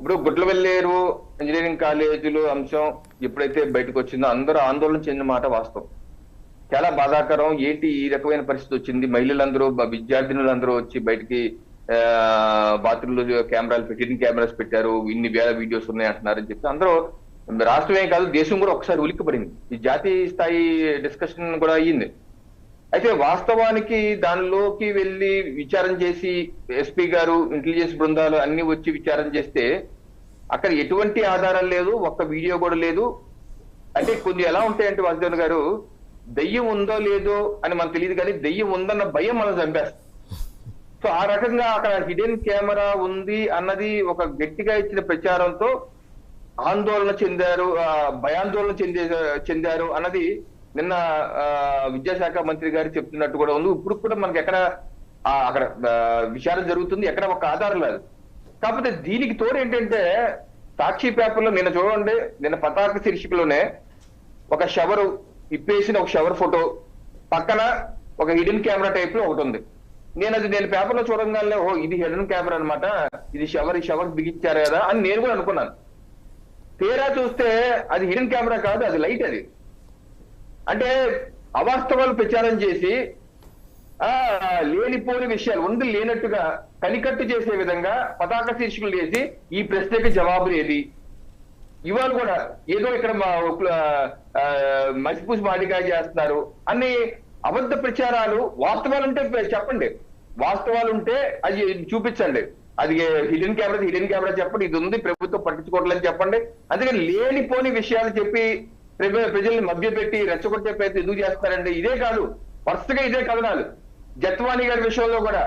ఇప్పుడు గుడ్లవెల్లేరు ఇంజనీరింగ్ కాలేజీలు అంశం ఎప్పుడైతే బయటకు వచ్చిందో అందరూ ఆందోళన చెందిన మాట వాస్తవం. చాలా బాధాకరం ఏంటి ఈ రకమైన పరిస్థితి వచ్చింది? మహిళలందరూ విద్యార్థినులందరూ వచ్చి బయటికి బాత్రూంలో కెమెరాలు పెట్టి కెమెరాస్ పెట్టారు ఇన్ని వేల వీడియోస్ ఉన్నాయి అంటున్నారని చెప్పి. అందరూ రాష్ట్రమే కాదు దేశం కూడా ఒకసారి ఉలిక్కిపడింది. ఈ జాతీయ స్థాయి డిస్కషన్ కూడా అయ్యింది. అయితే వాస్తవానికి దానిలోకి వెళ్ళి విచారం చేసి ఎస్పీ గారు ఇంటెలిజెన్స్ బృందాలు అన్ని వచ్చి విచారం చేస్తే అక్కడ ఎటువంటి ఆధారం లేదు ఒక్క వీడియో కూడా లేదు. అంటే కొన్ని ఎలా ఉంటాయంటే వాసుదేవన్ గారు దయ్యం ఉందో లేదో అని మనకు తెలియదు కానీ దయ్యం ఉందన్న భయం మనం చంపేస్తాం సో ఆ రకంగా అక్కడ హిడెన్ కెమెరా ఉంది అన్నది ఒక గట్టిగా ఇచ్చిన ప్రచారంతో ఆందోళన చెందారు భయాందోళన చెందే చెందారు అన్నది నిన్న విద్యాశాఖ మంత్రి గారు చెప్తున్నట్టు కూడా ఉంది. ఇప్పుడు కూడా మనకి ఎక్కడ అక్కడ విషయాలు విచారణ జరుగుతుంది. ఎక్కడ ఒక ఆధారం లేదు. కాకపోతే దీనికి తోడు ఏంటంటే సాక్షి పేపర్లో నిన్న చూడండి నిన్న పతాక శీర్షికలోనే ఒక షవరు ఇప్పేసిన ఒక షవర్ ఫోటో పక్కన ఒక హిడెన్ కెమెరా టైప్లో ఒకటి ఉంది. నేను అది నేను పేపర్లో చూడంగానే ఓ ఇది హిడెన్ కెమెరా అన్నమాట. ఇది షవర్ ఈ షవర్ బిగించారు కదా అని నేను కూడా అనుకున్నాను. తీరా చూస్తే అది హిడెన్ కెమెరా కాదు అది లైట్ అది. అంటే అవాస్తవాలు ప్రచారం చేసి ఆ లేనిపోని విషయాలు ఉంది లేనట్టుగా కనికట్టు చేసే విధంగా పతాక శీర్షికలు చేసి ఈ ప్రశ్నకి జవాబు ఏది? ఇవాళ కూడా ఏదో ఇక్కడ మా మసిపూసి మాడికాయ చేస్తున్నారు అన్ని అబద్ధ ప్రచారాలు వాస్తవాలు ఉంటే చెప్పండి. వాస్తవాలు ఉంటే అది చూపించండి. అది హిడెన్ కెమెరా హిడెన్ కెమెరా చెప్పండి. ఇది ఉంది ప్రభుత్వం పట్టించుకోవట్లేదు చెప్పండి. అందుకని లేనిపోని విషయాలు చెప్పి ప్రజల్ని మభ్యపెట్టి రెచ్చగొట్టే ప్రయత్నం ఎందుకు చేస్తారండి ఇదే కాదు వరుసగా ఇదే కథనాలు. జత్వాణి గారి విషయంలో కూడా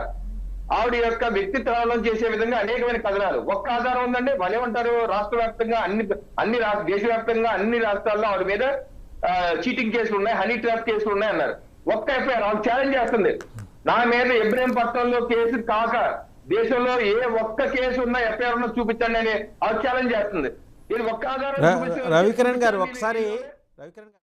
ఆవిడ యొక్క వ్యక్తిత్వం చేసే విధంగా అనేకమైన కథనాలు. ఒక్క ఆధారం ఉందండి వాళ్ళు ఏమంటారు రాష్ట్ర వ్యాప్తంగా అన్ని అన్ని దేశవ్యాప్తంగా అన్ని రాష్ట్రాల్లో ఆవిడ మీద చీటింగ్ కేసులు ఉన్నాయి హనీ ట్రాప్ కేసులు ఉన్నాయి అన్నారు. ఒక్క ఎఫ్ఐఆర్ ఆవిడ ఛాలెంజ్ చేస్తుంది. నా మీద ఇబ్రహీం ఇబ్రహీంపట్నంలో కేసు కాక దేశంలో ఏ ఒక్క కేసు ఉన్న ఎఫ్ఐఆర్ ఉన్నా చూపించండి అని ఆవిడ ఛాలెంజ్ చేస్తుంది. రవికిరణ్ గారు ఒకసారి రవికిరణ్ గారు